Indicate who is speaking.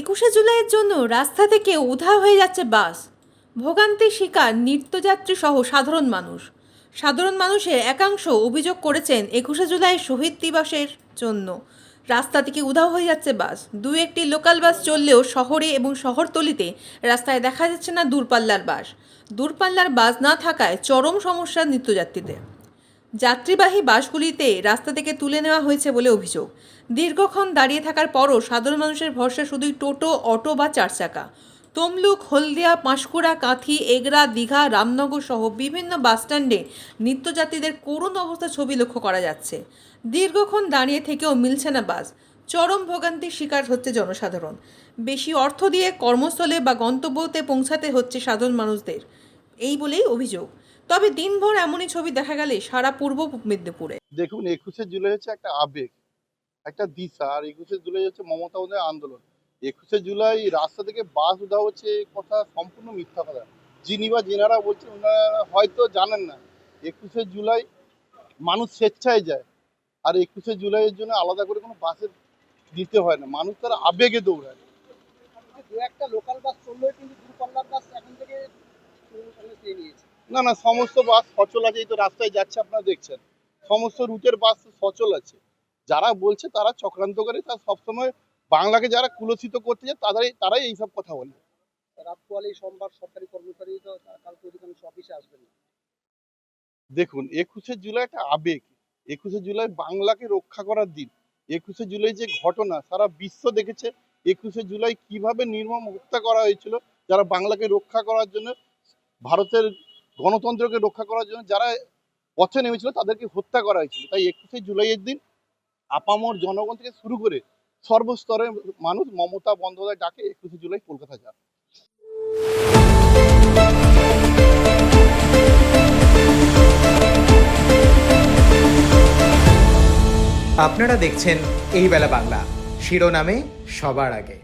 Speaker 1: একুশে জুলাইয়ের জন্য রাস্তা থেকে উধাও হয়ে যাচ্ছে বাস। ভোগান্তির শিকার নিত্যযাত্রী সহ সাধারণ মানুষ। সাধারণ মানুষের একাংশ অভিযোগ করেছেন একুশে জুলাই শহীদ দিবসের জন্য। রাস্তা থেকে উধাও হয়ে যাচ্ছে বাস। দু একটি লোকাল বাস চললেও শহরে এবং শহরতলিতে রাস্তায় দেখা যাচ্ছে না দূরপাল্লার বাস। দূরপাল্লার বাস না থাকায় চরম সমস্যা নিত্যযাত্রীদের। যাত্রীবাহী বাসগুলিতে রাস্তা থেকে তুলে নেওয়া হয়েছে বলে অভিযোগ। দীর্ঘক্ষণ দাঁড়িয়ে থাকার পরও সাধারণ মানুষের ভরসা শুধুই টোটো, অটো বা চারচাকা। তমলুক, হলদিয়া, পাঁশকুড়া, কাঁথি, এগরা, দীঘা, রামনগর সহ বিভিন্ন বাসস্ট্যান্ডে নিত্যযাত্রীদের করুণ অবস্থা ছবি লক্ষ্য করা যাচ্ছে। দীর্ঘক্ষণ দাঁড়িয়ে থেকেও মিলছে না বাস। চরম ভোগান্তির শিকার হচ্ছে জনসাধারণ। বেশি অর্থ দিয়ে কর্মস্থলে বা গন্তব্যতে পৌঁছাতে হচ্ছে সাধারণ মানুষদের। এই বলেই অভিযোগ। তবে দিনভর এমনই ছবি দেখা গেলে সারা পূর্ব মেদিনীপুরে।
Speaker 2: দেখুন একুশে জুলাই হচ্ছে একটা আবেগ একটা দিশা আর একুশে জুলাই হচ্ছে মমতা বন্দ্যোপাধ্যায়ের আন্দোলন। একুশে জুলাই রাস্তা থেকে বাস উঠা হচ্ছে কথা সম্পূর্ণ মিথ্যা কথা। যিনি বা যেনারা বলছেন ওনারা হয়তো জানেন না। একুশে জুলাই মানুষ স্বেচ্ছায় যায় আর একুশে জুলাইয়ের জন্য আলাদা করে কোনো বাসের দিতে হয় না। মানুষ তারা আবেগে দৌড়ায়।
Speaker 3: দু একটা লোকাল বাস চললেও কিন্তু দূরপাল্লার বাস
Speaker 2: না না সমস্ত বাস সচল আছে এই তো রাস্তায় যাচ্ছে আপনারা দেখছেন। সমস্ত রুটের বাস সচল আছে। যারা বলছে তারা চক্রান্ত করে তারা সবসময় বাংলাকে যারা কুলসিত করতে যায় তারাই তারাই এইসব কথা বলে।
Speaker 3: রাত সোমবার সরকারি কর্মচারী তো কালকে অধিকাংশ অফিসে আসবেন না।
Speaker 2: দেখুন একুশে জুলাই একটা আবেগ। একুশে জুলাই বাংলাকে রক্ষা করার দিন। একুশে জুলাই যে ঘটনা সারা বিশ্ব দেখেছে একুশে জুলাই কীভাবে নির্মম হত্যা করা হয়েছিল যারা বাংলাকে রক্ষা করার জন্য ভারতের গণতন্ত্রকে রক্ষা করার জন্য যারা পথে নেমেছিল তাদেরকে হত্যা করা হয়েছিল। তাই একুশে জুলাইয়ের দিন আপামর জনগণ থেকে শুরু করে সর্বস্তরের মানুষ মমতা বন্দ্যোপাধ্যায় ডাকে একুশে জুলাই কলকাতা যান।
Speaker 4: আপনারা দেখছেন এই বেলা বাংলা। শিরোনামে সবার আগে।